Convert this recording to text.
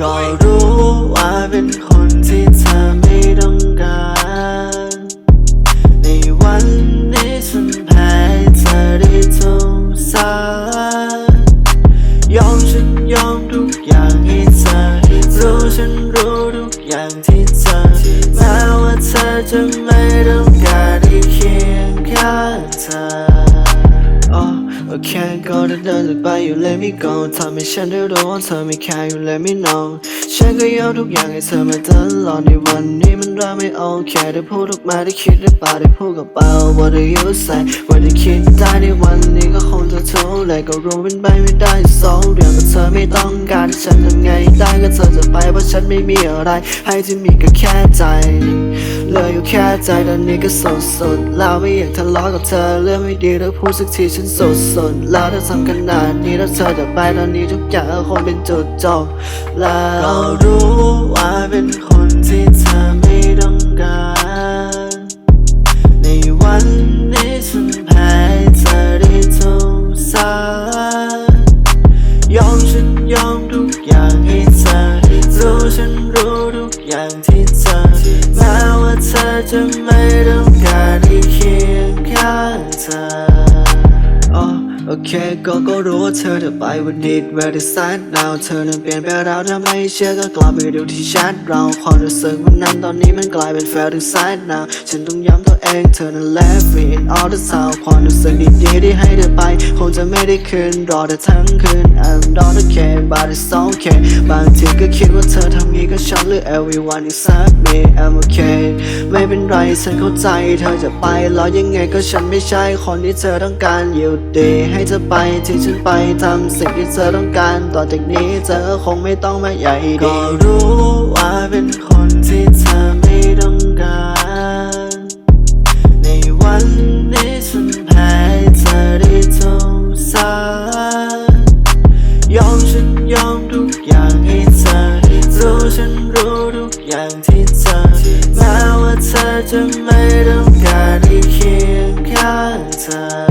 ก็รู้ว่าเป็นคนที่เธอไม่ต้องการ ในวันนี้ฉันแพ้เธอได้ทุกสายอมฉันยอมทุกอย่างให้เธอรู้ฉันรู้ทุกอย่างที่เธอแม้ว่าเธอจะไม่ต้องการที่เคียงข้างเธอ go ถ้าเดินจากไปอยู่ let me go ทำให้ฉันได้รู้ว่าเธอไม่แคร์อยู่ let me know ฉันก็ยอมทุกอย่างให้เธอมาตลอดในวันนี้มันเริ่มไม่โอเคได้พูดออกมาได้คิดได้ป่าได้พูดกับเปล่า what do you say ว่าได้คิดได้ในวันนี้ก็คงจะทุกข์เลยก็รู้เป็นไปไม่ได้สองเรื่องก็เธอไม่ต้องการฉันทำไงได้ก็เธอจะไปเพราะฉันไม่มีอะไร ให้ที่มีก็แค่ใจ เหลืออยู่แค่ใจตอนนี้ก็สดสดๆแล้วไม่อยากทะเลาะกับเธอเรื่องไม่ดีแล้วพูดสักทีฉันสดสดๆแล้วถ้าทำขนาดนี้แล้วเธอจะไปตอนนี้ทุกอย่างก็คงเป็นจุดจบแล้วก็รู้ว่าเป็นคนที่เธอไม่ต้องการในวันนี้ฉันแพ้เธอได้ทุกสายยอมฉันยอมทุกอย่างให้เธอรู้ฉันรู้ทุกอย่างที่ จะไม่ต้องการให้เคียงข้างเธออ๋อโอเคก็ก็รู้ว่าเธอจะไปวันนี้ very sad now เธอนั้นเปลี่ยนไปแล้วถ้าไม่เชื่อก็กลับไปดูที่แชทเราความรู้สึกวันนั้นตอนนี้มันกลายเป็น feel sad now ฉันต้องย้ำตัวเองเธอนั้น left me in all the sound ความรู้สึกดีๆที่ให้เธอไป คงจะไม่ได้คืนรอเธอทั้งคืน I'm but it's okay บางทีก็คิดว่าเธอทำงี้ก็ฉันหรือ everyone except me I'm okay ไม่เป็นไรฉันเข้าใจ เธอจะไปรอยังไงก็ฉันไม่ใช่คนที่เธอต้องการอยู่ดีให้เธอไปที่ฉันไปทำสิ่งที่เธอต้องการ ต่อจากนี้เธอคงไม่ต้องมาใหญ่ดีก็รู้ว่าเป็นคนที่เธอไม่ต้องการ ในวันนี้ฉันแพ้เธอได้ทุกสารยอมฉัน รู้ทุกอย่างที่เธอแม้ว่าเธอจะไม่ต้องการที่เคียงข้างเธอ